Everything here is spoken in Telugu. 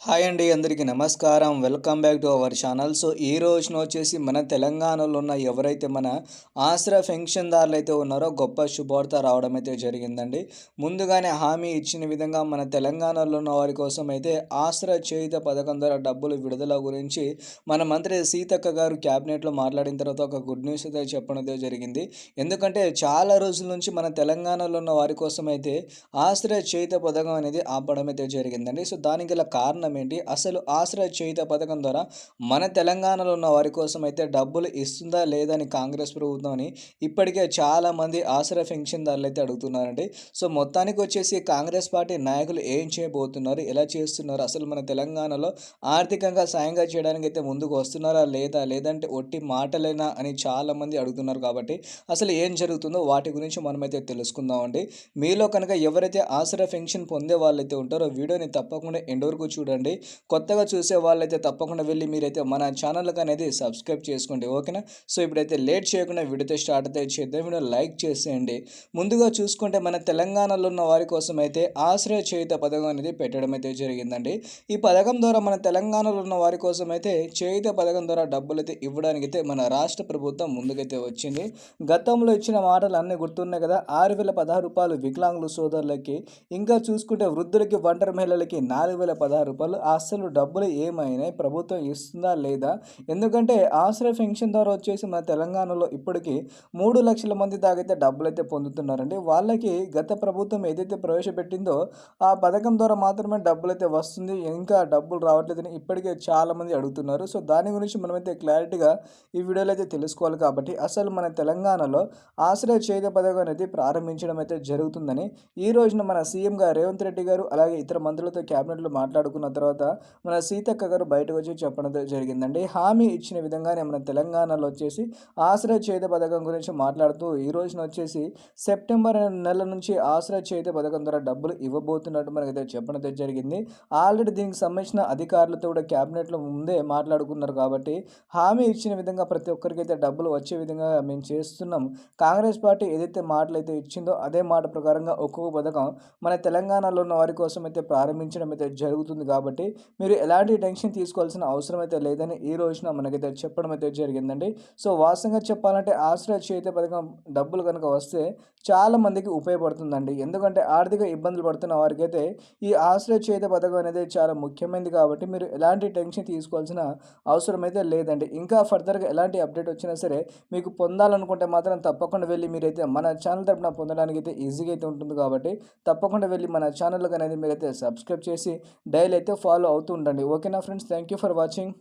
హాయ్ అండి అందరికీ నమస్కారం. Welcome back to our channel. So ఈ రోజున వచ్చేసి మన తెలంగాణలో ఉన్న ఎవరైతే మన ఆసరా పెన్షన్దారులు అయితే ఉన్నారో గొప్ప శుభార్త రావడం అయితే జరిగిందండి. ముందుగానే హామీ ఇచ్చిన విధంగా మన తెలంగాణలో ఉన్న వారి కోసం అయితే ఆసరా చేయుత పథకం ద్వారా డబ్బులు విడుదల గురించి మన మంత్రి సీతక్క గారు క్యాబినెట్లో మాట్లాడిన తర్వాత ఒక గుడ్ న్యూస్ అయితే చెప్పడం అయితే జరిగింది. ఎందుకంటే చాలా రోజుల నుంచి మన తెలంగాణలో ఉన్న వారి కోసం అయితే ఆసరా చేయుత పథకం అనేది ఆపడం అయితే జరిగిందండి. సో దానికి గల కారణం ఏంటి? అసలు ఆశ్రయ చేయుత పథకం ద్వారా మన తెలంగాణలో ఉన్న వారి కోసం అయితే డబ్బులు ఇస్తుందా లేదా అని కాంగ్రెస్ ప్రభుత్వం అని ఇప్పటికే చాలామంది ఆశ్రయ పెన్షన్దారులు అయితే అడుగుతున్నారండి. సో మొత్తానికి వచ్చేసి కాంగ్రెస్ పార్టీ నాయకులు ఏం చేయబోతున్నారు? ఎలా చేస్తున్నారు? అసలు మన తెలంగాణలో ఆర్థికంగా సాయంగా చేయడానికి అయితే ముందుకు వస్తున్నారా లేదా? లేదంటే ఒట్టి మాటలేనా అని చాలామంది అడుగుతున్నారు కాబట్టి అసలు ఏం జరుగుతుందో వాటి గురించి మనమైతే తెలుసుకుందామండి. మీలో కనుక ఎవరైతే ఆశ్రయ పెన్షన్ పొందే వాళ్ళైతే ఉంటారో వీడియోని తప్పకుండా ఎండ్ వరకు చూడండి. కొత్తగా చూసే వాళ్ళైతే తప్పకుండా వెళ్ళి మీరైతే మన ఛానల్కి అనేది సబ్స్క్రైబ్ చేసుకోండి. ఓకేనా? సో ఇప్పుడైతే లేట్ చేయకుండా వీడియోతో స్టార్ట్ అయితే చేద్దాం. వీడియో లైక్ చేసేయండి. ముందుగా చూసుకుంటే మన తెలంగాణలో ఉన్న వారి కోసం అయితే ఆశ్రయ చేయుత పథకం అనేది పెట్టడం అయితే జరిగిందండి. ఈ పథకం ద్వారా మన తెలంగాణలో ఉన్న వారి కోసం అయితే చేయుత పథకం ద్వారా డబ్బులు అయితే ఇవ్వడానికి అయితే మన రాష్ట్ర ప్రభుత్వం ముందుకైతే వచ్చింది. గతంలో ఇచ్చిన మాటలు అన్నీ గుర్తున్నాయి కదా. ఆరు వేల పదహారు రూపాయలు వికలాంగులు సోదరులకి ఇంకా చూసుకుంటే వృద్ధులకి ఒంటరి మహిళలకి నాలుగు వేల పదహారు రూపాయలు అసలు డబ్బులు ఏమైనాయి? ప్రభుత్వం ఇస్తుందా లేదా? ఎందుకంటే ఆశ్రయ పెన్షన్ ద్వారా వచ్చేసి మన తెలంగాణలో ఇప్పటికీ మూడు లక్షల మంది దాకైతే డబ్బులు అయితే పొందుతున్నారండి. వాళ్ళకి గత ప్రభుత్వం ఏదైతే ప్రవేశపెట్టిందో ఆ పథకం ద్వారా మాత్రమే డబ్బులు అయితే వస్తుంది. ఇంకా డబ్బులు రావట్లేదని ఇప్పటికే చాలామంది అడుగుతున్నారు. సో దాని గురించి మనమైతే క్లారిటీగా ఈ వీడియోలో అయితే తెలుసుకోవాలి కాబట్టి అసలు మన తెలంగాణలో ఆశ్రయ చేత పథకం అనేది ప్రారంభించడం అయితే జరుగుతుందని ఈ రోజున మన సీఎంగా రేవంత్ రెడ్డి గారు అలాగే ఇతర మంత్రులతో క్యాబినెట్లో మాట్లాడుకున్న తర్వాత మన సీతక్క గారు బయటకు వచ్చి చెప్పడం జరిగిందండి. హామీ ఇచ్చిన విధంగానే మన తెలంగాణలో వచ్చేసి ఆశ్రయ చేత పథకం గురించి మాట్లాడుతూ ఈ రోజున వచ్చేసి సెప్టెంబర్ నెల నుంచి ఆశ్రయ చేత పథకం ద్వారా డబ్బులు ఇవ్వబోతున్నట్టు మనకైతే చెప్పడం జరిగింది. ఆల్రెడీ దీనికి సంబంధించిన అధికారులతో కూడా క్యాబినెట్లో ముందే మాట్లాడుకున్నారు కాబట్టి హామీ ఇచ్చిన విధంగా ప్రతి ఒక్కరికి అయితే డబ్బులు వచ్చే విధంగా మేము చేస్తున్నాం. కాంగ్రెస్ పార్టీ ఏదైతే మాటలు అయితే ఇచ్చిందో అదే మాట ప్రకారంగా ఒక్కొక్క పథకం మన తెలంగాణలో ఉన్న వారి కోసం అయితే ప్రారంభించడం అయితే జరుగుతుంది కాబట్టి కాబట్టి మీరు ఎలాంటి టెన్షన్ తీసుకోవాల్సిన అవసరం అయితే లేదని ఈ రోజున మనకైతే చెప్పడం అయితే జరిగిందండి. సో వాస్తవంగా చెప్పాలంటే ఆశ్రయ చేత పథకం డబ్బులు కనుక వస్తే చాలా మందికి ఉపయోగపడుతుందండి. ఎందుకంటే ఆర్థిక ఇబ్బందులు పడుతున్న వారికైతే ఈ ఆశ్రయ చేత పథకం అనేది చాలా ముఖ్యమైనది కాబట్టి మీరు ఎలాంటి టెన్షన్ తీసుకోవాల్సిన అవసరం అయితే లేదండి. ఇంకా ఫర్దర్గా ఎలాంటి అప్డేట్ వచ్చినా సరే మీకు పొందాలనుకుంటే మాత్రం తప్పకుండా వెళ్ళి మీరైతే మన ఛానల్ తరపున పొందడానికి అయితే ఈజీగా అయితే ఉంటుంది కాబట్టి తప్పకుండా వెళ్ళి మన ఛానల్కి అనేది మీరైతే సబ్స్క్రైబ్ చేసి డైలీ అయితే ఫాలో అవుతూ ఉండండి. ఓకేనా friends thank you for watching